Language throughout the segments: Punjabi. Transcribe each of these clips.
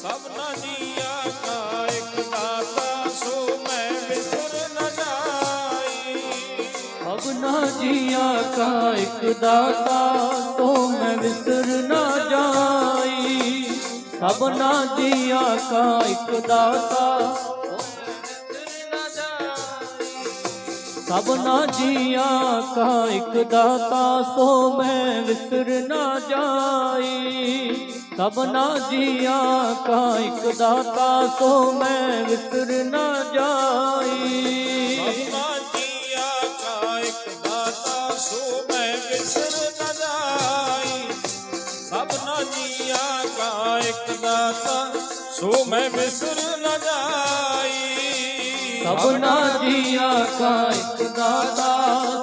ਸਭਨਾ ਜੀਆ ਕਾ ਇੱਕ ਦਾਤਾ ਸੋ ਮੈਂ ਵਿਸਰ ਨ ਜਾਈ। ਸਭਨਾ ਜੀਆਂ ਕਾ ਇੱਕ ਦਾਤਾ ਤੋ ਮੈਂ ਵਿਸਰ ਨਾ ਜਾਈ। ਸਭਨਾ ਜੀਆਂ ਕਾ ਇੱਕ ਸਭਨਾ ਜੀਆਂ ਕਾ ਇੱਕ ਦਾਤਾ ਸੋ ਮੈਂ ਵਿਸਰ ਨਾ ਜਾਈ। ਸਭਨਾ ਜੀਆਂ ਕਾ ਇੱਕ ਦਾਤਾ ਸੋ ਮੈਂ ਵਿਸਰ ਨਾ ਜਾਈ। ਸਭਨਾ ਜੀਆ ਕਾ ਇੱਕ ਦਾਤਾ ਸੋ ਮੈਂ ਵਿਸਰ ਨ ਜਾਈ। ਸਭਨਾ ਜੀਆ ਕਾ ਇੱਕ ਦਾਤਾ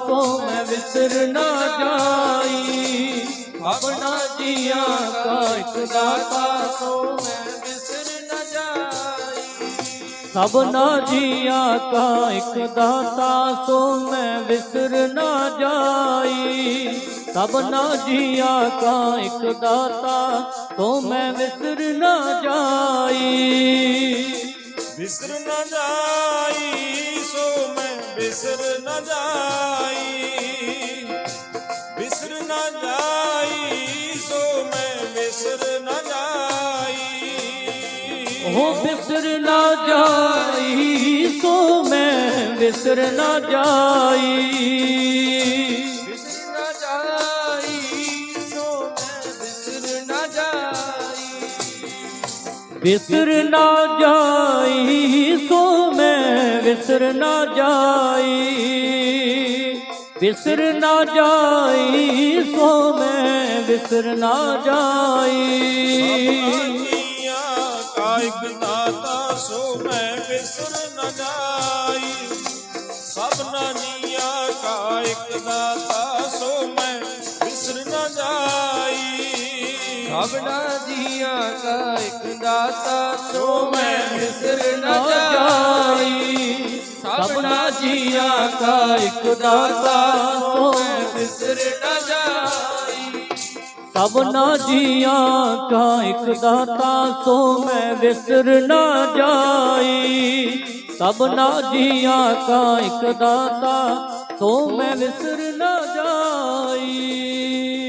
ਸੋ ਮੈਂ ਵਿਸਰ ਨ ਜਾਈ। ਸਭਨਾ ਜੀਆਂ ਕਾ ਇੱਕ ਦਾਤਾ ਸੋ ਮੈਂ ਵਿਸਰ ਨਾ ਜਾਈ। ਸਭਨਾ ਜੀਆਂ ਕਾ ਇੱਕ ਦਾਤਾ ਸੋ ਮੈਂ ਵਿਸਰ ਨਾ ਜਾਈ। ਸਭਨਾ ਜੀਆਂ ਕਾ ਇੱਕ ਦਾਤਾ ਸੋ ਮੈਂ ਵਿਸਰ ਨਾ ਜਾਈ। ਸੋ ਮੈਂ ਵਿਸਰ ਨਾ ਜਾਈ ਵਿਸਰ ਨ ਜਾਈ ਸੋ ਮੈਂ ਵਿਸਰ ਨ ਜਾਈ। ਵਿਸਰ ਨ ਜਾਈ ਉਹ ਵਿਸਰ ਨਾ ਜਾਈ ਸੋ ਮੈਂ ਵਿਸਰ ਨਾ ਜਾਈ। ਵਿਸਰ ਨਾ ਜਾਈ ਸੋ ਮੈਂ ਵਿਸਰ ਨਾ ਜਾਈ। ਵਿਸਰ ਨਾ ਜਾਈ ਸੋ ਮੈਂ ਵਿਸਰ ਨਾ ਜਾਈ। ਵਿਸਰ ਨਾ ਜਾਈ ਸੋ ਮੈਂ ਵਿਸਰ ਨਾ ਜਾਈ। ਜੀਆਂ ਕਾ ਇੱਕ ਦਾਤਾ ਸੋ ਮੈਂ ਵਿਸਰ ਨ ਜਾਈ। ਸਭਨਾ ਜੀਆਂ ਕਾ ਇੱਕ ਦਾਤਾ ਸੋ ਮੈਂ ਵਿਸਰ ਨ ਜਾਈ। ਸਭਨਾ ਜੀਆਂ ਕਾ ਇੱਕ ਦਾਤਾ ਸੋ ਮੈਂ ਵਿਸਰ ਨਾ ਜਾਈ। ਸਭਨਾ ਜੀਆਂ ਕਾ ਇੱਕ ਦਾਤਾ ਸੋ ਮੈਂ ਵਿਸਰ ਸਭਨਾ ਜੀਆਂ ਕਾ ਇੱਕ ਦਾਤਾ ਸੋ ਮੈਂ ਵਿਸਰ ਨਾ ਜਾਈ। ਸਭਨਾ ਜੀਆਂ ਕਾ ਇੱਕ ਦਾਤਾ ਸੋ ਮੈਂ ਵਿਸਰ ਨਾ ਜਾਈ।